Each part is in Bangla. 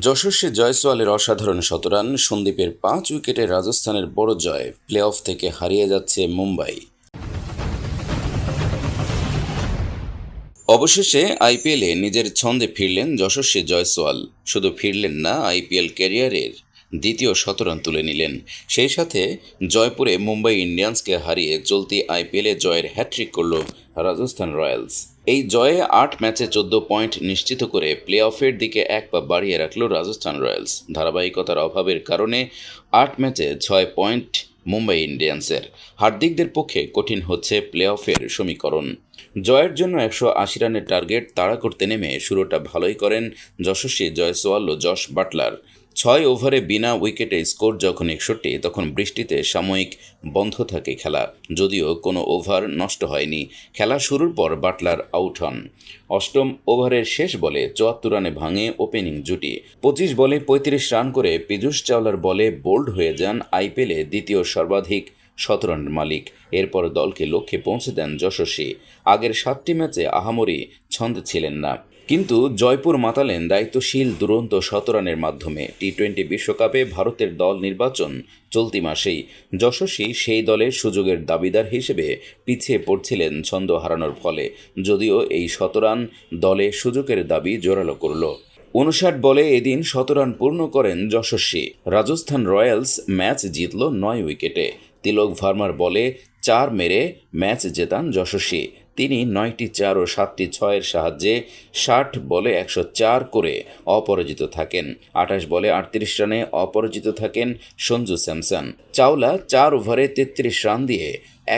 যশস্বী জয়সওয়ালের অসাধারণ শতরান, সন্দীপের পাঁচ উইকেটে রাজস্থানের বড় জয় প্লে অফ থেকে হারিয়ে যাচ্ছে মুম্বাই। অবশেষে আইপিএলে নিজের ছন্দে ফিরলেন যশস্বী জয়সওয়াল। শুধু ফিরলেন না, আইপিএল ক্যারিয়ারের দ্বিতীয় শতরান তুলে নিলেন। সেই সাথে জয়পুরে মুম্বাই ইন্ডিয়ান্সকে হারিয়ে চলতি আইপিএলে জয়ের হ্যাট্রিক করল রাজস্থান রয়্যালস। এই জয়ে আট ম্যাচে চোদ্দ পয়েন্ট নিশ্চিত করে প্লে অফের দিকে এক পা বাড়িয়ে রাখল রাজস্থান রয়্যালস। ধারাবাহিকতার অভাবের কারণে আট ম্যাচে ছয় পয়েন্ট মুম্বাই ইন্ডিয়ান্সের। হার্দিকদের পক্ষে কঠিন হচ্ছে প্লে অফের সমীকরণ। জয়ের জন্য একশো আশি রানের টার্গেট তাড়া করতে নেমে শুরুটা ভালোই করেন যশস্বী জয়সওয়াল ও যশ বাটলার। ছয় ওভারে বিনা উইকেটে স্কোর যখন একষট্টি, তখন বৃষ্টিতে সাময়িক বন্ধ থাকে খেলা, যদিও কোনো ওভার নষ্ট হয়নি। খেলা শুরুর পর বাটলার আউট হন। অষ্টম ওভারের শেষ বলে চুয়াত্তর রানে ভাঙে ওপেনিং জুটি। পঁচিশ বলে পঁয়ত্রিশ রান করে পীযূষ চাওলার বলে বোল্ড হয়ে যান আইপিএলে দ্বিতীয় সর্বাধিক শতরানের মালিক। এরপর দলকে লক্ষ্যে পৌঁছে দেন যশস্বী। আগের সাতটি ম্যাচে আহামরি ছন্দ ছিলেন না। কিন্তু জয়পুর মাতালেন দায়িত্বশীল দুরন্ত শতরানের মাধ্যমে। টি টোয়েন্টি বিশ্বকাপে ভারতের দল নির্বাচন চলতি মাসেই যশস্বী সেই দলের সুযোগের দাবিদার হিসেবে পিছিয়ে পড়ছিলেন ছন্দ হারানোর ফলে। যদিও এই শতরান দলে সুযোগের দাবি জোরালো করল। উনষাট বলে এদিন শতরান পূর্ণ করেন যশস্বী। রাজস্থান রয়্যালস ম্যাচ জিতল নয় উইকেটে। তিলক ভার্মার বলে চার মেরে ম্যাচ জেতান যশস্বী। তিনি নয়টি চার ও সাতটি ছয়ের সাহায্যে ষাট বলে একশো চার করে অপরাজিত থাকেন। আঠাশ বলে আটত্রিশ রানে অপরাজিত থাকেন সঞ্জু স্যামসন। চাওলা চার ওভারে তেত্রিশ রান দিয়ে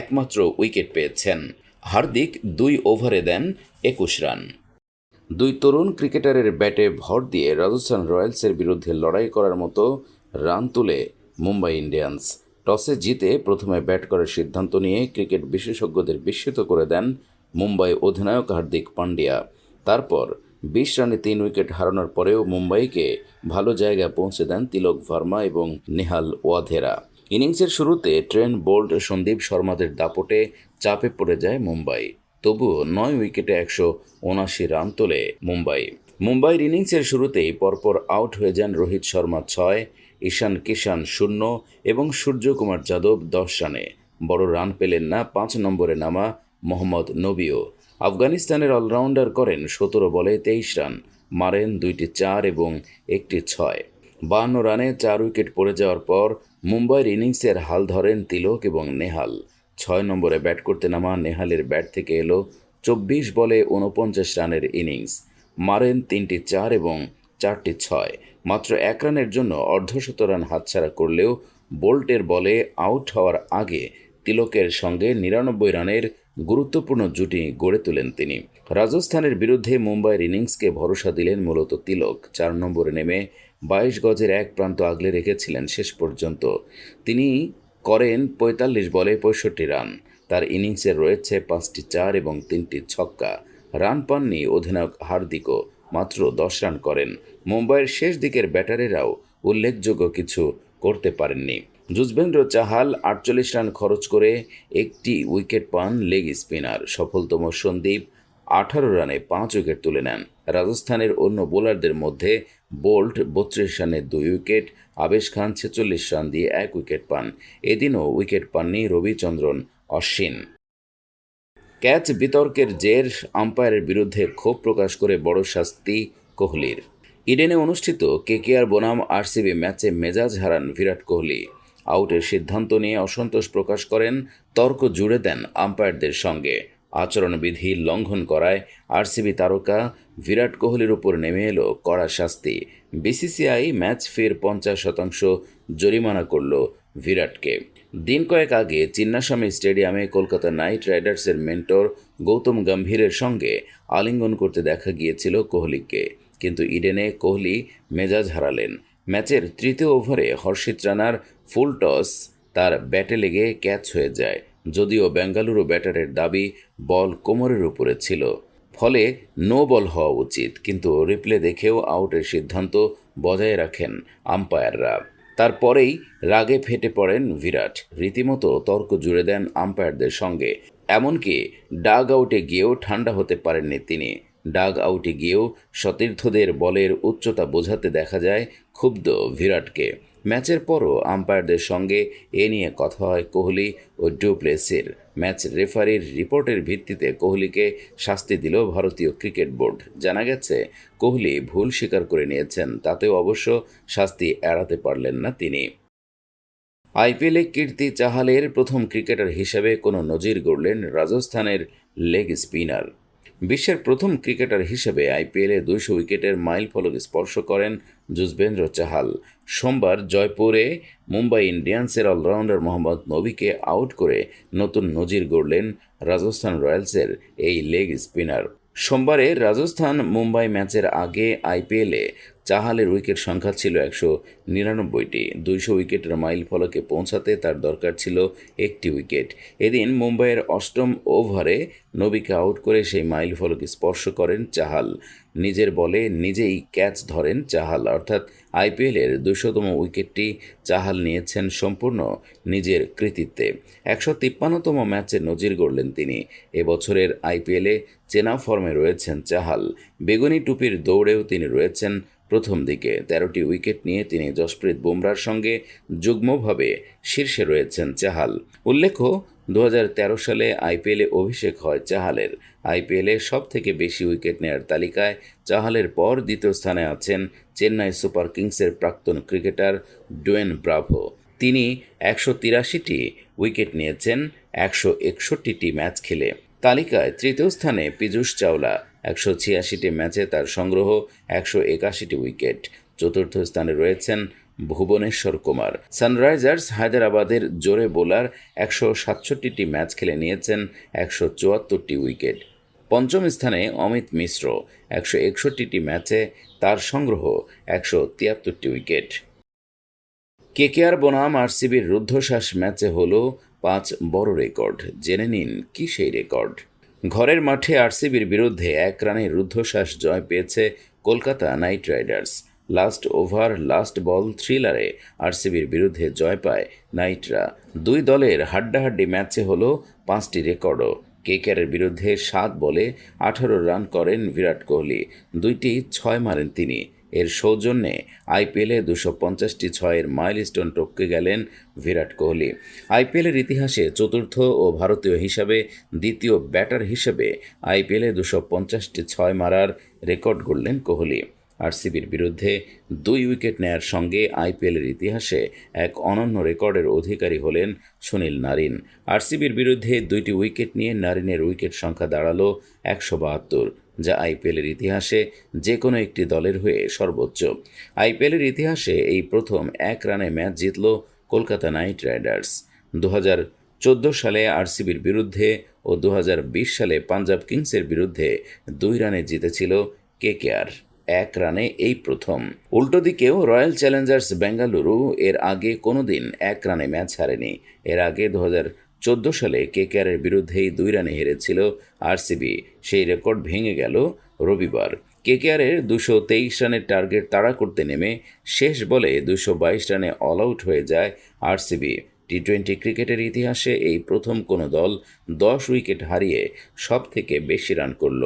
একমাত্র উইকেট পেয়েছেন। হার্দিক দুই ওভারে দেন একুশ রান। দুই তরুণ ক্রিকেটারের ব্যাটে ভর দিয়ে রাজস্থান রয়্যালসের বিরুদ্ধে লড়াই করার মতো রান তুলে মুম্বাই ইন্ডিয়ান্স। টসে জিতে প্রথমে ব্যাট করার সিদ্ধান্ত নিয়ে ক্রিকেট বিশেষজ্ঞদের বিস্মিত করে দেন মুম্বাই অধিনায়ক হার্দিক পান্ডিয়া। তারপর বিশ রানে তিন উইকেট হারানোর পরেও মুম্বাইকে ভালো জায়গায় পৌঁছে দেন তিলক ভার্মা এবং নেহাল ওয়াধেরা। ইনিংসের শুরুতে ট্রেন বোল্ট সন্দীপ শর্মাদের দাপটে চাপে পড়ে যায় মুম্বাই। তবুও নয় উইকেটে একশো উনাশি রান তোলে মুম্বাই। মুম্বাইয়ের ইনিংসের শুরুতেই পরপর আউট হয়ে যান রোহিত শর্মা ছয়, ঈশান কিষান শূন্য এবং সূর্যকুমার যাদব দশ রানে। বড় রান পেলেন না পাঁচ নম্বরে নামা মোহাম্মদ নবীও। আফগানিস্তানের অলরাউন্ডার করেন সতেরো বলে তেইশ রান, মারেন দুইটি চার এবং একটি ছয়। বান্ন রানে চার উইকেট পড়ে যাওয়ার পর মুম্বাইয়ের ইনিংসের হাল ধরেন তিলক এবং নেহাল। ছয় নম্বরে ব্যাট করতে নামা নেহালের ব্যাট থেকে এলো চব্বিশ বলে উনপঞ্চাশ রানের ইনিংস, মারেন তিনটি চার এবং চারটি ছয়। মাত্র এক রানের জন্য অর্ধশত রান হাতছাড়া করলেও বোল্টের বলে আউট হওয়ার আগে তিলকের সঙ্গে নিরানব্বই রানের গুরুত্বপূর্ণ জুটি গড়ে তোলেন তিনি। রাজস্থানের বিরুদ্ধে মুম্বাইয়ের ইনিংসকে ভরসা দিলেন মূলত তিলক। চার নম্বরে নেমে বাইশ গজের এক প্রান্ত আগলে রেখেছিলেন শেষ পর্যন্ত। তিনি করেন পঁয়তাল্লিশ বলে পঁয়ষট্টি রান। তার ইনিংসে রয়েছে পাঁচটি চার এবং তিনটি ছক্কা। রান পাননি অধিনায়ক হার্দিকও, মাত্র দশ রান করেন। মুম্বাইয়ের শেষ দিকের ব্যাটারেরাও উল্লেখযোগ্য কিছু করতে পারেননি। যুজবেন্দ্র চাহাল আটচল্লিশ রান খরচ করে একটি উইকেট পান লেগ স্পিনার। সফলতম সন্দীপ আঠারো রানে পাঁচ উইকেট তুলে নেন। রাজস্থানের অন্য বোলারদের মধ্যে বোল্ট বত্রিশ রানে দুই উইকেট, আবেশ খান ছেচল্লিশ রান দিয়ে এক উইকেট পান। এদিনও উইকেট পাননি রবিচন্দ্রন অশ্বিন। ক্যাচ বিতর্কের জের আম্পায়ারের বিরুদ্ধে ক্ষোভ প্রকাশ করে বড় শাস্তি কোহলির। ইডেনে অনুষ্ঠিত কেকেআর বনাম আরসিবি ম্যাচে মেজাজ হারান বিরাট কোহলি। আউটের সিদ্ধান্ত নিয়ে অসন্তোষ প্রকাশ করেন, তর্ক জুড়ে দেন আম্পায়ারদের সঙ্গে। আচরণবিধি লঙ্ঘন করায় আরসিবি তারকা বিরাট কোহলির উপর নেমে এলো কড়া শাস্তি। বিসিসিআই ম্যাচ ফের পঞ্চাশ শতাংশ জরিমানা করল বিরাটকে। দিন কয়েক আগে চিন্নাস্বামী স্টেডিয়ামে কলকাতা নাইট রাইডার্সের মেন্টর গৌতম গম্ভীরের সঙ্গে আলিঙ্গন করতে দেখা গিয়েছিল কোহলিকে। কিন্তু ইডেনে কোহলি মেজাজ হারালেন। ম্যাচের তৃতীয় ওভারে হর্ষিত রানার ফুল টস, তার ব্যাটে লেগে ক্যাচ হয়ে যায়। যদিও বেঙ্গালুরু ব্যাটারের দাবি বল কোমরের উপরে ছিল। ফলে নো বল হওয়া উচিত, কিন্তু রিপ্লে দেখেও আউটের সিদ্ধান্ত বজায় রাখেন আম্পায়াররা। তারপরেই রাগে ফেটে পড়েন বিরাট। রীতিমতো তর্ক জুড়ে দেন আম্পায়ারদের সঙ্গে। এমনকি ডাগ আউটে গিয়েও ঠান্ডা হতে পারেননি তিনি। ডাগ আউটে গিয়েও সতীর্থদের বলের উচ্চতা বোঝাতে দেখা যায় ক্ষুব্ধ বিরাটকে ম্যাচের পরও আম্পায়ারদের সঙ্গে এ নিয়ে কথা হয় কোহলি ও ডুপ্লেসির। ম্যাচ রেফারির রিপোর্টের ভিত্তিতে কোহলিকে শাস্তি দিল ভারতীয় ক্রিকেট বোর্ড। জানা গেছে, কোহলি ভুল স্বীকার করে নিয়েছেন, তাতেও অবশ্য শাস্তি এড়াতে পারলেন না তিনি। আইপিএলে কীর্তি চাহালের প্রথম ক্রিকেটার হিসেবে কোনো নজির গড়লেন রাজস্থানের লেগ স্পিনার। বিশ্বের প্রথম ক্রিকেটার হিসেবে আইপিএলে দুইশো উইকেটের মাইল ফলক স্পর্শ করেন যুজবেন্দ্র চাহাল। সোমবার জয়পুরে মুম্বাই ইন্ডিয়ান্সের অলরাউন্ডার মোহাম্মদ নবীকে আউট করে নতুন নজির গড়লেন রাজস্থান রয়্যালসের এই লেগ স্পিনার। সোমবারে রাজস্থান মুম্বাই ম্যাচের আগে আইপিএলে চাহালের উইকেট সংখ্যা ছিল একশো নিরানব্বইটি। দুইশো উইকেটের মাইল ফলকে পৌঁছাতে তার দরকার ছিল একটি উইকেট। এদিন মুম্বাইয়ের অষ্টম ওভারে নবীকে আউট করে সেই মাইল ফলকে স্পর্শ করেন চাহাল। নিজের বলে নিজেই ক্যাচ ধরেন চাহাল, অর্থাৎ আইপিএলের দুশোতম উইকেটটি চাহাল নিয়েছেন সম্পূর্ণ নিজের কৃতিত্বে। একশো তিপ্পান্নতম ম্যাচে নজির গড়লেন তিনি। এবছরের আইপিএলে চেনা ফর্মে রয়েছেন চাহাল। বেগুনি টুপির দৌড়েও তিনি রয়েছেন প্রথম দিকে তেরোটি উইকেট নিয়ে তিনি জসপ্রীত বুমরার সঙ্গে যুগ্মভাবে শীর্ষে রয়েছেন চাহাল। উল্লেখ্য, দুহাজার তেরো সালে আইপিএলে অভিষেক হয় চাহালের। আইপিএলে সব থেকে বেশি উইকেট নেয়ার তালিকায় চাহালের পর দ্বিতীয় স্থানে আছেন চেন্নাই সুপার কিংসের প্রাক্তন ক্রিকেটার ডোয়েন ব্রাভো। তিনি একশো তিরাশিটি উইকেট নিয়েছেন, একশো একষট্টিটি ম্যাচ খেলে। তালিকায় তৃতীয় স্থানে পীযূষ চাওলা একশো ছিয়াশিটি ম্যাচে তার সংগ্রহ একশো একাশিটি উইকেট। চতুর্থ স্থানে রয়েছেন ভুবনেশ্বর কুমার। সানরাইজার্স হায়দ্রাবাদের জোরে বোলার একশো সাতষট্টিটি ম্যাচ খেলে নিয়েছেন একশো চুয়াত্তরটি উইকেট। পঞ্চম স্থানে অমিত মিশ্র, একশো একষট্টিটি ম্যাচে তার সংগ্রহ একশো তিয়াত্তরটি উইকেট। কেকেআর বনাম আরসিবির রুদ্ধশ্বাস ম্যাচে হল পাঁচ বড় রেকর্ড। জেনে নিন, কি সেই রেকর্ড? ঘরের মাঠে আরসিবির বিরুদ্ধে এক রানে রুদ্ধশ্বাস জয় পেয়েছে Kolkata knight riders. Last over, last ball থ্রিলারে আরসিবির বিরুদ্ধে জয় পায় নাইটরা। দুই দলের হাড্ডাহাড্ডি ম্যাচে হলো পাঁচটি রেকর্ডও। কেকেআরের বিরুদ্ধে সাত বলে আঠারো রান করেন বিরাট কোহলি। দুইটি ছয় মারেন তিনি। এর সৌজন্যে আইপিএলে দুশো পঞ্চাশটি ছয়ের মাইলস্টোন টপকে গেলেন বিরাট কোহলি। আইপিএলের ইতিহাসে চতুর্থ ও ভারতীয় হিসাবে দ্বিতীয় ব্যাটার হিসেবে আইপিএলে দুশো পঞ্চাশটি ছয় মারার রেকর্ড গড়লেন কোহলি। আরসিবির বিরুদ্ধে দুই উইকেট নেয়ার সঙ্গে আইপিএলের ইতিহাসে এক অনন্য রেকর্ডের অধিকারী হলেন সুনীল নারিন। আরসিবির বিরুদ্ধে দুইটি উইকেট নিয়ে নারিনের উইকেট সংখ্যা দাঁড়াল একশো বাহাত্তর। যা আইপিএলের ইতিহাসে যে কোনো একটি দলের হয়ে সর্বোচ্চ। আইপিএলের ইতিহাসে এই প্রথম এক রানে ম্যাচ জিতল কলকাতা নাইট রাইডার্স। দু চোদ্দ সালে আরসিবির বিরুদ্ধে ও দু হাজার বিশ সালে পাঞ্জাব কিংসের বিরুদ্ধে দুই রানে জিতেছিল কেকেআর, এক রানে এই প্রথম। উল্টো দিকেও রয়্যাল চ্যালেঞ্জার্স বেঙ্গালুরু এর আগে কোনোদিন এক রানে ম্যাচ হারেনি। এর আগে দু হাজার চোদ্দ সালে কেকেআরের বিরুদ্ধেই দুই রানে হেরেছিল আরসিবি। সেই রেকর্ড ভেঙে গেল রবিবার। কেকেআরের দুশো তেইশ রানের টার্গেট তাড়া করতে নেমে শেষ বলে দুশো বাইশ রানে অল আউট হয়ে যায় আরসিবি। টি টোয়েন্টি ক্রিকেটের ইতিহাসে এই প্রথম কোনো দল দশ উইকেট হারিয়ে সব থেকে বেশি রান করল।